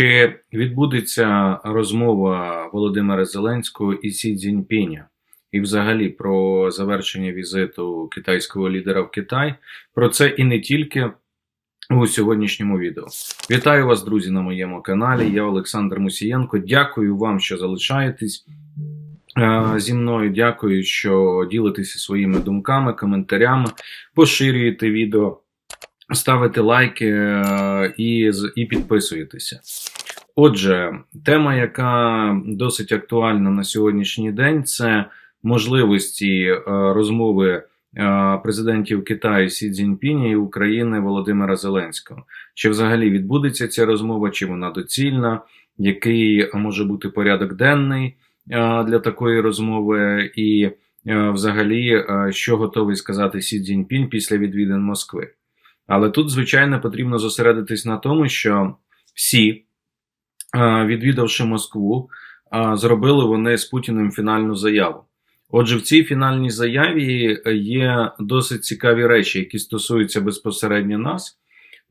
Чи відбудеться розмова Володимира Зеленського і Сі Цзіньпіня? І, взагалі, про завершення візиту китайського лідера в Китай? Про це і не тільки у сьогоднішньому відео. Вітаю вас, друзі, на моєму каналі. Я Олександр Мусієнко. Дякую вам, що залишаєтесь е, зі мною. Дякую, що ділитеся своїми думками, коментарями, поширюєте відео, ставите лайки е, і, і підписуєтеся. Отже, тема, яка досить актуальна на сьогоднішній день, це можливості е, розмови е, президентів Китаю Сі Цзіньпіня і України Володимира Зеленського. Чи взагалі відбудеться ця розмова, чи вона доцільна, який може бути порядок денний для такої розмови, і взагалі, що готовий сказати Сі Цзіньпінь після відвідин Москви. Але тут, звичайно, потрібно зосередитись на тому, що всі, е, відвідавши Москву, е, зробили вони з Путіним фінальну заяву. Отже, в цій фінальній заяві є досить цікаві речі, які стосуються безпосередньо нас.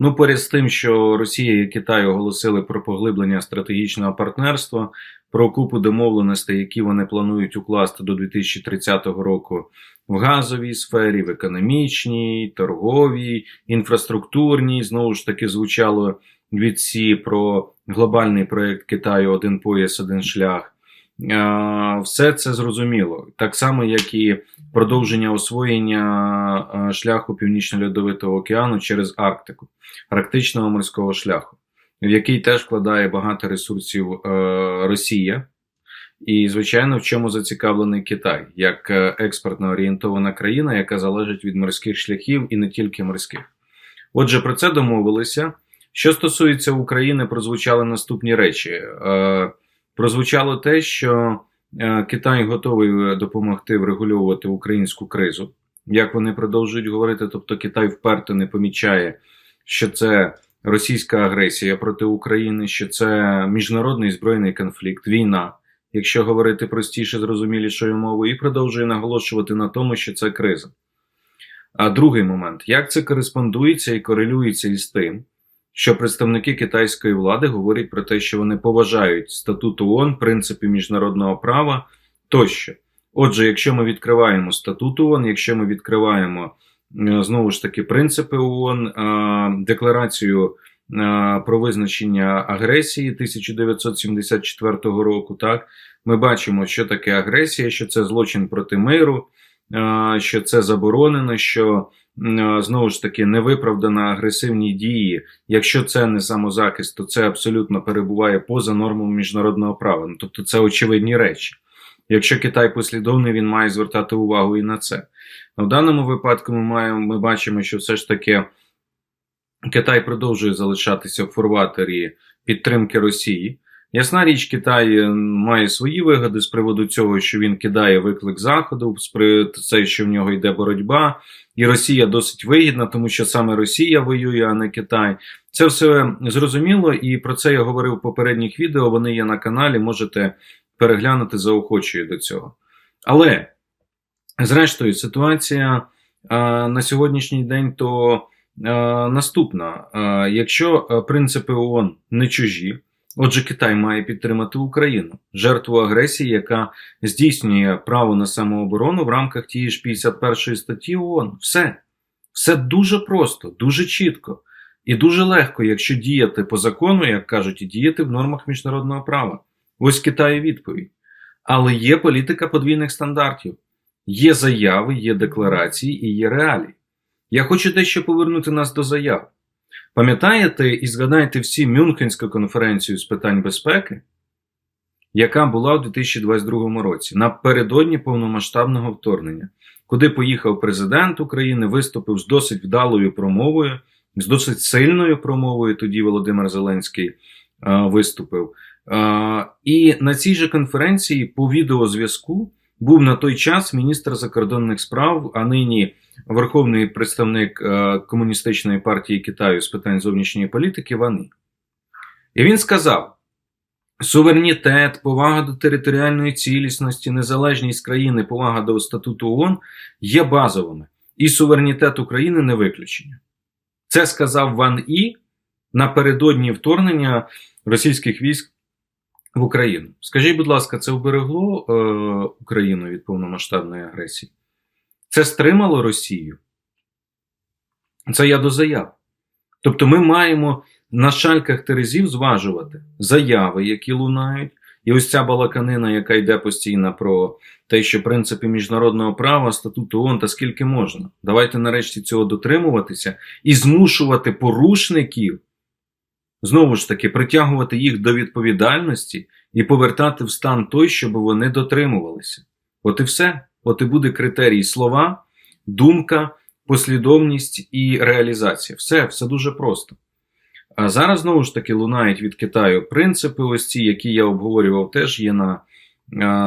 Ну, поряд з тим, що Росія і Китай оголосили про поглиблення стратегічного партнерства, про купу домовленостей, які вони планують укласти до 2030 року в газовій сфері, в економічній, торговій, інфраструктурній. Знову ж таки, звучало від СІ про глобальний проєкт Китаю Один пояс, один шлях. Е, Все це зрозуміло, так само, як і продовження освоєння е, шляху Північно-Льодовитого океану через Арктику, Арктичного морського шляху, в який теж вкладає багато ресурсів е, Росія. І, звичайно, в чому зацікавлений Китай як експортно орієнтована країна, яка залежить від морських шляхів і не тільки морських. Отже, про це домовилися. Що стосується України, прозвучали наступні речі. Е, Прозвучало те, що е, Китай готовий допомогти врегульовувати українську кризу. Як вони продовжують говорити, тобто Китай вперто не помічає, що це російська агресія проти України, що це міжнародний збройний конфлікт, війна, якщо говорити простіше, зрозумілішою мовою, і продовжує наголошувати на тому, що це криза. А другий момент: як це кореспондується і корелюється із тим, що представники китайської влади говорять про те, що вони поважають статут ООН, принципи міжнародного права тощо. Отже, якщо ми відкриваємо статут ООН, якщо ми відкриваємо е, знову ж таки принципи ООН, декларацію е, про визначення агресії 1974 року, так ми бачимо, що таке агресія, що це злочин проти миру, е, що це заборонено, що знову ж таки невиправдана агресивні дії. Якщо це не самозахист, то це абсолютно перебуває поза нормами міжнародного права. Ну, тобто це очевидні речі. Якщо Китай послідовний, він має звертати увагу і на це. В даному випадку ми маємо, ми бачимо, що все ж таки Китай продовжує залишатися в форватері підтримки Росії. Ясна річ, Китай е, має свої вигоди з приводу цього, що він кидає виклик Заходу, це, що в нього йде боротьба, і Росія досить вигідна, тому що саме Росія воює, а не Китай. Це все зрозуміло, і про це я говорив в попередніх відео. Вони є на каналі, можете переглянути заохочую до цього. Але, зрештою, ситуація а, на сьогоднішній день то а, наступна: а, якщо принципи ООН не чужі, отже, Китай має підтримати Україну, жертву агресії, яка здійснює право на самооборону в рамках тієї ж 51 статті ООН. Все. Все дуже просто, дуже чітко і дуже легко, якщо діяти по закону, як кажуть, і діяти в нормах міжнародного права. Ось Китаю відповідь. Але є політика подвійних стандартів, є заяви, є декларації і є реалії. Я хочу дещо повернути нас до заяв. Пам'ятаєте і згадайте всі Мюнхенську конференцію з питань безпеки, яка була у 2022 році напередодні повномасштабного вторгнення, куди поїхав президент України, виступив з досить вдалою промовою, з досить сильною промовою. Тоді Володимир Зеленський е, виступив. Е, І на цій же конференції по відеозв'язку був на той час міністр закордонних справ, а нині верховний представник е, комуністичної партії Китаю з питань зовнішньої політики Ван І. І він сказав: суверенітет, повага до територіальної цілісності, незалежність країни, повага до статуту ООН є базовими, і суверенітет України не виключення. Це сказав Ван І напередодні вторгнення російських військ в Україну. Скажіть, будь ласка, це вберегло е, Україну від повномасштабної агресії? Це стримало Росію? Це я до заяв. Тобто ми маємо на шальках терезів зважувати заяви, які лунають, і ось ця балаканина, яка йде постійно про те, що принципи міжнародного права, статуту ООН та скільки можна. Давайте нарешті цього дотримуватися і змушувати порушників, знову ж таки, притягувати їх до відповідальності і повертати в стан той, щоб вони дотримувалися. От і все. От і буде критерій слова, думка, послідовність і реалізація. Все, все дуже просто. А зараз знову ж таки лунають від Китаю принципи, ось ці, які я обговорював, теж є на,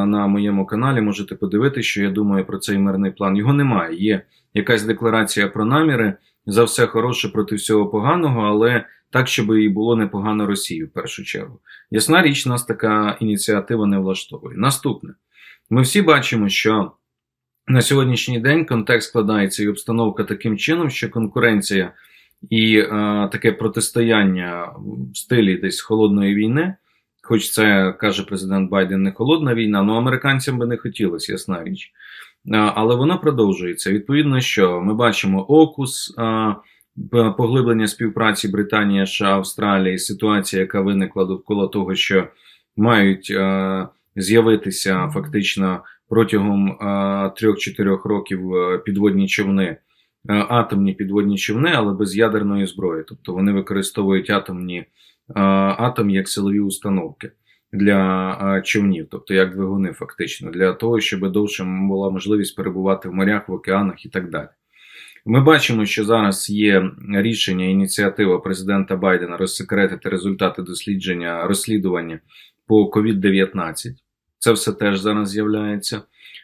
на моєму каналі. Можете подивитися, що я думаю про цей мирний план. Його немає. Є якась декларація про наміри за все хороше проти всього поганого, але так, щоб і було непогано Росії в першу чергу. Ясна річ, нас така ініціатива не влаштовує. Наступне, ми всі бачимо, що на сьогоднішній день контекст складається і обстановка таким чином, що конкуренція і е, таке протистояння в стилі десь холодної війни, хоч це каже президент Байден, не холодна війна, ну американцям би не хотілося, ясна річ. Але воно продовжується. Відповідно, що ми бачимо окус. Поглиблення співпраці Британії, США, Австралії, ситуація, яка виникла довкола того, що мають з'явитися фактично протягом е, 3-4 років е, підводні човни, е, атомні підводні човни, але без ядерної зброї. Тобто вони використовують атомні атом як силові установки для е, човнів, тобто як двигуни, фактично, для того, щоб довше була можливість перебувати в морях, в океанах і так далі. Ми бачимо, що зараз є рішення, ініціатива президента Байдена розсекретити результати дослідження розслідування по COVID-19. Це все теж зараз з'являється.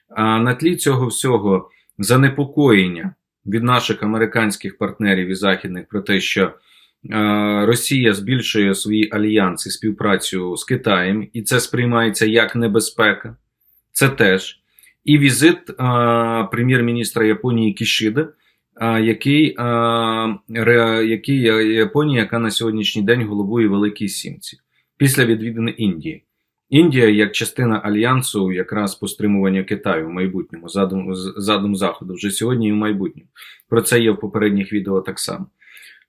А на тлі цього всього занепокоєння від наших американських партнерів і західних про те, що Росія збільшує свої альянси, співпрацю з Китаєм, і це сприймається як небезпека. Це теж. І візит прем'єр-міністра Японії Кішиди який, який Японія, яка на сьогоднішній день головує Великій Сімці, після відвідини Індії. Індія як частина альянсу, якраз по стримуванню Китаю в майбутньому, задум, задум Заходу, вже сьогодні і в майбутньому. Про це є в попередніх відео так само.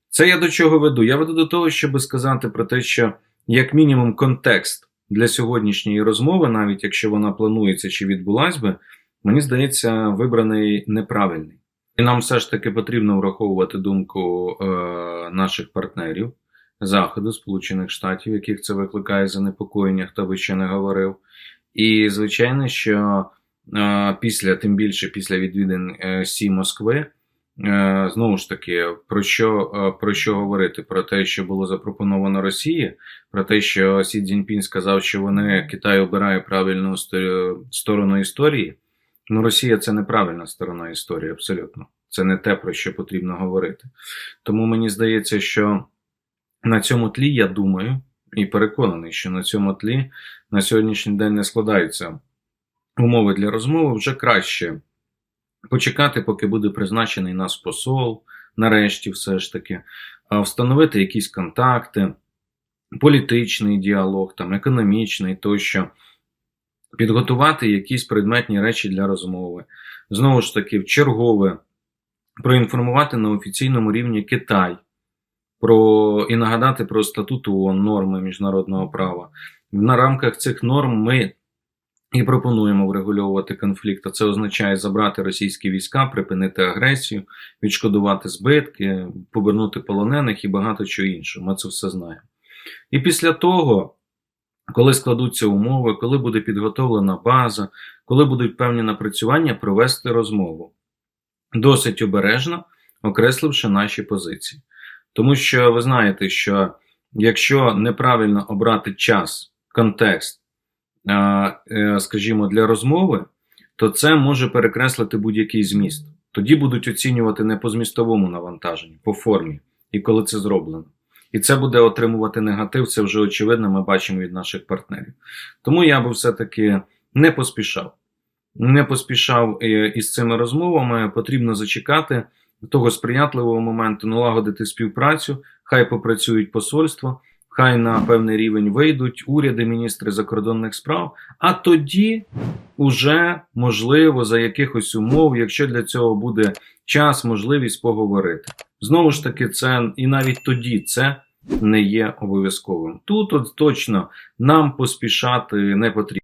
Це я до чого веду? Я веду до того, щоб сказати про те, що, як мінімум, контекст для сьогоднішньої розмови, навіть якщо вона планується чи відбулась би, мені здається, вибраний неправильний. І нам все ж таки потрібно враховувати думку е, наших партнерів Заходу, Сполучених Штатів, яких це викликає занепокоєння, хто би ще не говорив. І, звичайно, що е, після, тим більше після відвідин е, Сі Москви, знову ж таки, про що е, про що говорити? Про те, що було запропоновано Росії, про те, що Сі Цзіньпін сказав, що вони Китай обирає правильну сторону історії. Ну, Росія це неправильна сторона історії, абсолютно. Це не те, про що потрібно говорити. Тому мені здається, що на цьому тлі я думаю і переконаний, що на цьому тлі на сьогоднішній день не складаються умови для розмови вже краще почекати, поки буде призначений нас посол, нарешті, все ж таки, встановити якісь контакти, політичний діалог, там, економічний тощо підготувати якісь предметні речі для розмови. Знову ж таки, в чергове проінформувати на офіційному рівні Китай про і нагадати про статут ООН, норми міжнародного права. На рамках цих норм ми і пропонуємо врегульовувати конфлікт. А це означає забрати російські війська, припинити агресію, відшкодувати збитки, повернути полонених і багато чого іншого. Ми це все знаємо. І після того коли складуться умови, коли буде підготовлена база, коли будуть певні напрацювання, провести розмову. Досить обережно окресливши наші позиції. Тому що ви знаєте, що якщо неправильно обрати час, контекст, скажімо, для розмови, то це може перекреслити будь-який зміст. Тоді будуть оцінювати не по змістовому навантаженню, по формі, і коли це зроблено. І це буде отримувати негатив, це вже очевидно, ми бачимо від наших партнерів. Тому я би все-таки не поспішав. Не поспішав е, із цими розмовами. Потрібно зачекати того сприятливого моменту, налагодити співпрацю, хай попрацюють посольства, хай на певний рівень вийдуть уряди, міністри закордонних справ, а тоді уже можливо за якихось умов, якщо для цього буде час, можливість поговорити. Знову ж таки, це і навіть тоді це не є обов'язковим. Тут от точно нам поспішати не потрібно.